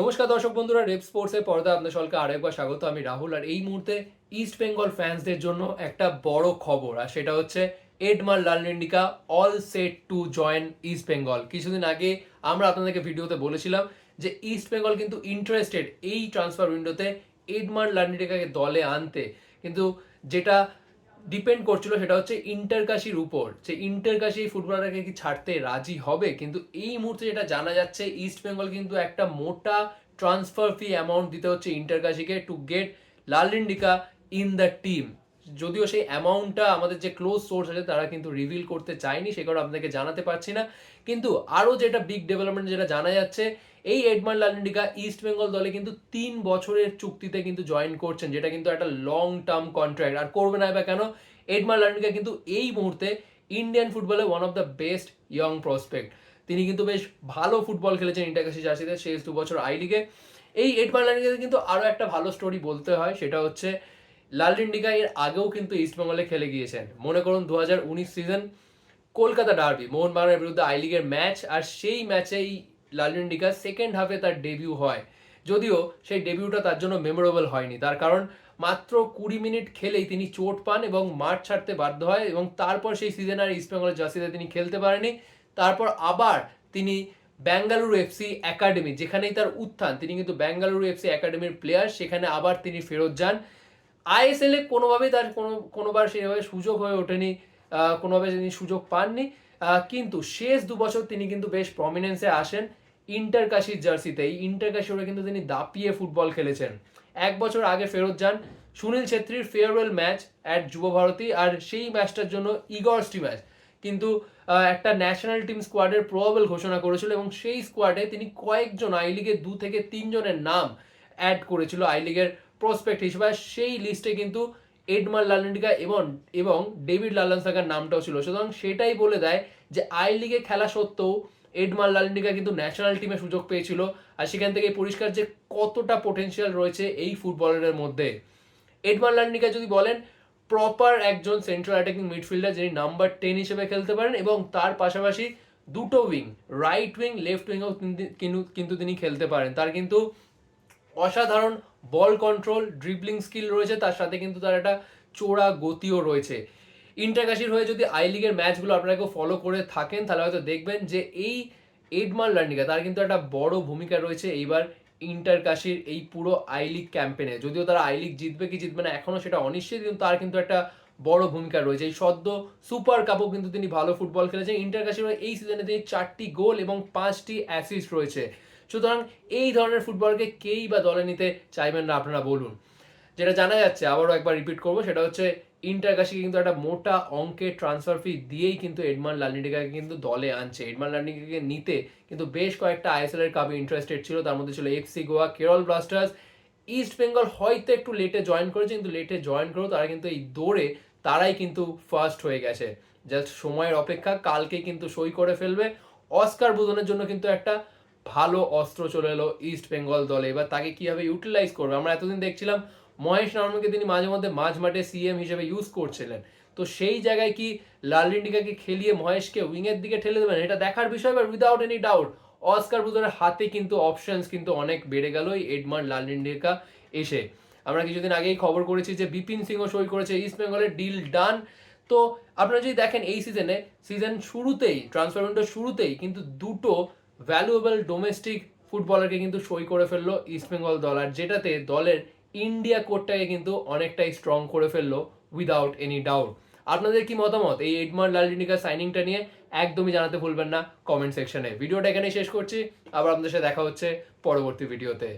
নমস্কার দর্শক বন্ধুরা, রেপ স্পোর্টসের পর্দা আপনার সকলকে আরেকবার স্বাগত। আমি রাহুল আর এই মুহূর্তে ইস্ট বেঙ্গল ফ্যান্সদের জন্য একটা বড় খবর, আর সেটা হচ্ছে Edmund Lalrindika all set to join East Bengal কিছুদিন আগে আমরা আপনাদেরকে ভিডিওতে বলেছিলাম যে ইস্ট বেঙ্গল কিন্তু ইন্টারেস্টেড এই ট্রান্সফার উইন্ডোতে এডমার লালনেন্ডিকাকে দলে আনতে। কিন্তু যেটা ডিপেন্ড করছিল সেটা হচ্ছে ইন্টারকাশির উপর। যে ইন্টারকাশি এই ফুটবলারকে কি ছাড়তে রাজি হবে? কিন্তু এই মুহূর্তে যেটা জানা যাচ্ছে ইস্ট বেঙ্গল কিন্তু একটা মোটা ট্রান্সফার ফি অ্যামাউন্ট দিতে হচ্ছে ইন্টারকাশিকে to get Lalrindika in the team যদিও সেই অ্যামাউন্টটা আমাদের যে ক্লোজ সোর্স আছে তারা কিন্তু রিভিল করতে চায়নি, সে কারণে আপনাকে জানাতে পারছি না। কিন্তু আরও যেটা বিগ ডেভেলপমেন্ট যেটা জানা যাচ্ছে, এই এডমান লালিন্ডিকা ইস্ট বেঙ্গল দলে কিন্তু তিন বছরের চুক্তিতে কিন্তু জয়েন করছেন, যেটা কিন্তু একটা লং টার্ম কন্ট্রাক্ট আর করবে না বা কেন এডমান লালিন্ডিকা কিন্তু এই মুহূর্তে ইন্ডিয়ান ফুটবলে one of the best young prospect তিনি কিন্তু বেশ ভালো ফুটবল খেলেছেন ইন্টারকাশি জার্সিতে শেষ দু বছর আই লিগে এই এডমান লালিন্ডিকাতে কিন্তু আরও একটা ভালো স্টোরি বলতে হয়, সেটা হচ্ছে লালডিন্ডিকা এর আগেও কিন্তু ইস্টবেঙ্গলে খেলে গিয়েছেন। মনে করুন দু হাজার উনিশ সিজন কলকাতা ডার্বি মোহনবাগানের বিরুদ্ধে আই লিগের ম্যাচ আর সেই ম্যাচেই লালডিন্ডিকা সেকেন্ড হাফে তার ডেবিউ হয়। যদিও সেই ডেবিউটা তার জন্য মেমোরেবল হয়নি। তার কারণ মাত্র কুড়ি মিনিট খেলেই তিনি চোট পান এবং মাঠ ছাড়তে বাধ্য হয় এবং তারপর সেই সিজন আর ইস্টবেঙ্গলের জার্সিতে তিনি খেলতে পারেনি তারপর আবার তিনি ব্যাঙ্গালুরু এফসি একাডেমি যেখানেই তার উত্থান, তিনি কিন্তু ব্যাঙ্গালুরু এফসি একাডেমির প্লেয়ার সেখানে আবার তিনি ফেরত যান। আইএসএল কোনোভাবেই তার কোনো, কোনোবার সেভাবে সুযোগ হয়ে ওঠেনি কোনোভাবে তিনি সুযোগ পাননি। কিন্তু শেষ দু বছর তিনি কিন্তু বেশ প্রমিনেন্সে আসেন ইন্টারকাশির জার্সিতে। এই ইন্টারকাশি ওরা কিন্তু তিনি দাপিয়ে ফুটবল খেলেছেন। এক বছর আগে ফেরত যান Sunil ছেত্রীর farewell match at Yuva Bharati আর সেই ম্যাচটার জন্য ইগর্সটি ম্যাচ কিন্তু একটা ন্যাশনাল টিম স্কোয়াডের প্রবাবল ঘোষণা করেছিল এবং সেই স্কোয়াডে তিনি কয়েকজন আই লিগের দু থেকে তিনজনের নাম অ্যাড করেছিল আই লিগের প্রসপেক্ট হিসেবে সেই লিস্টে কিন্তু এডমার লালন্ডিকা এবং এবং ডেভিড লালানসাকার নামটাও ছিল। সুতরাং সেটাই বলে দেয় যে আই লিগে খেলা সত্ত্বেও এডমার লালন্ডিকা কিন্তু ন্যাশনাল টিমে সুযোগ পেয়েছিল, আর সেখান থেকে পরিষ্কার যে কতটা পোটেনশিয়াল রয়েছে এই ফুটবলারের মধ্যে। এডমার লালন্ডিকা যদি বলেন প্রপার একজন সেন্ট্রাল অ্যাটাকিং মিডফিল্ডার যিনি নাম্বার টেন হিসেবে খেলতে পারেন এবং তার পাশাপাশি দুটো উইং রাইট উইং লেফট উইংও কিন্তু তিনি খেলতে পারেন। তার কিন্তু অসাধারণ বল কন্ট্রোল ড্রিবলিং স্কিল রয়েছে, তার সাথে কিন্তু তার একটা চোরা গতিও রয়েছে। ইন্টারকাশির হয়ে যদি আই লিগের ম্যাচগুলো আপনারা কেউ ফলো করে থাকেন, তাহলে হয়তো দেখবেন যে এই এডমান লার্নিকা তার কিন্তু একটা বড় ভূমিকা রয়েছে এইবার ইন্টারকাশির এই পুরো আই লিগ ক্যাম্পেনে যদিও তারা আই লিগ জিতবে কি জিতবে না এখনও সেটা অনিশ্চিত, কিন্তু তার কিন্তু একটা বড় ভূমিকা রয়েছে। এই সদ্য সুপার কাপও কিন্তু তিনি ভালো ফুটবল খেলেছেন। ইন্টারকাশির হয়ে এই সিজনে তিনি চারটি গোল এবং পাঁচটি অ্যাসিস্ট রয়েছে। সুতরাং এই ধরনের ফুটবলকে কেই বা দলে নিতে চাইবেন না, আপনারা বলুন। যেটা জানা যাচ্ছে, আবারও একবার রিপিট করব, সেটা হচ্ছে ইন্টারকাশি কিন্তু একটা মোটা অঙ্কের ট্রান্সফার ফি দিয়েই কিন্তু এডমান লালনিডিকাকে কিন্তু দলে আনছে। এডমান লালনিডিকাকে নিতে কিন্তু বেশ কয়েকটা আইএসএল এর কাপে ইন্টারেস্টেড ছিল, তার মধ্যে ছিল FC Goa Kerala Blasters East Bengal হয়তো একটু লেটে জয়েন করেছে, কিন্তু লেটে জয়েন করেও তারা কিন্তু এই দৌড়ে তারাই কিন্তু ফার্স্ট হয়ে গেছে। জাস্ট সময়ের অপেক্ষা কালকে কিন্তু সই করে ফেলবে। অস্কার বোধনের জন্য কিন্তু একটা ভালো অস্ত্র চলে এলো ইস্ট বেঙ্গল দলে। এবার তাকে কীভাবে ইউটিলাইজ করবে? আমরা এতদিন দেখছিলাম মহেশ নার্মকে তিনি মাঝে মধ্যে মাঝ মাঠে সিএম হিসেবে ইউজ করছিলেন। তো সেই জায়গায় কি লালিন্ডিকাকে খেলিয়ে মহেশকে উইংয়ের দিকে ঠেলে দেবেন? এটা দেখার বিষয় but without any doubt Oscar বুধনের হাতে কিন্তু অপশনস কিন্তু অনেক বেড়ে গেল এই এডমান লালিন্ডিকা এসে। আমরা কিছুদিন আগেই খবর করেছি যে বিপিন সিংও সই করেছে ইস্ট বেঙ্গলের ডিল ডান তো আপনারা যদি দেখেন এই সিজনে সিজন শুরুতেই ট্রান্সফার উইন্ডো শুরুতেই কিন্তু দুটো ভ্যালুয়েবল ডোমেস্টিক ফুটবলারকে কিন্তু সই করে ফেলল ইস্টবেঙ্গল দল, আর যেটাতে দলের ইন্ডিয়া কোডটাকে কিন্তু অনেকটাই স্ট্রং করে ফেলল উইদাউট এনি ডাউট আপনাদের কি মতামত? এই এডমার লালডিনিকার সাইনিংটা নিয়ে একদমই জানাতে ভুলবেন না কমেন্ট সেকশনে ভিডিওটা এখানে শেষ করছি, আবার আপনাদের সাথে দেখা হচ্ছে পরবর্তী ভিডিওতে